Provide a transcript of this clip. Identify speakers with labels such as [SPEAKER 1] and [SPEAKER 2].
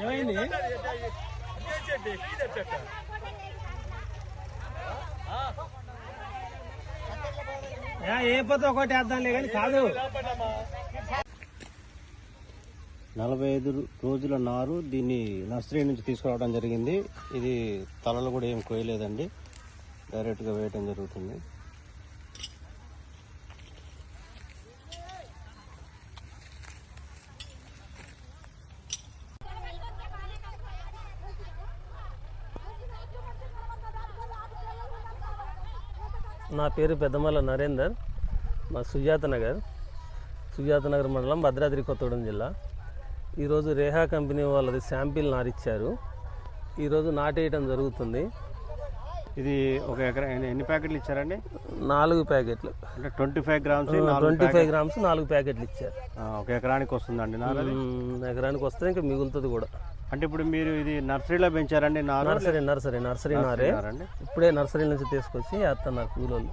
[SPEAKER 1] ఏమైంది? ఏ, పొద్దు ఒకటి వేద్దాంలే కానీ కాదు.
[SPEAKER 2] నలభై ఐదు రోజుల నారు దీన్ని నర్సరీ నుంచి తీసుకురావడం జరిగింది. ఇది తలలు కూడా ఏం కోయలేదండి. డైరెక్ట్గా వేయటం జరుగుతుంది.
[SPEAKER 3] నా పేరు పెద్దమల్ల నరేందర్. మా సుజాత నగర్. సుజాత నగర్ మండలం భద్రాద్రి కొత్తగూడెం జిల్లా. ఈరోజు రేహా కంపెనీ వాళ్ళది శాంపిల్ నారిచ్చారు. ఈరోజు నాటేయటం జరుగుతుంది.
[SPEAKER 2] ఇది ఒక ఎకరా ఎన్ని- ఎన్ని ప్యాకెట్లు ఇచ్చారండి?
[SPEAKER 3] నాలుగు ప్యాకెట్లు.
[SPEAKER 2] అంటే twenty five grams
[SPEAKER 3] twenty five grams నాలుగు ప్యాకెట్లు ఇచ్చారు.
[SPEAKER 2] ఒక ఎకరానికి వస్తుందండి?
[SPEAKER 3] మ్మ్, ఎకరానికి వస్తే ఇంకా మిగులుతుంది కూడా.
[SPEAKER 2] అంటే ఇప్పుడు మీరు ఇది నర్సరీలో పెంచారండి నారు?
[SPEAKER 3] నర్సరీ నర్సరీ నర్సరీ నారే. ఇప్పుడే నర్సరీ నుంచి తీసుకొచ్చి వేస్తున్నారు కూలోళ్ళు.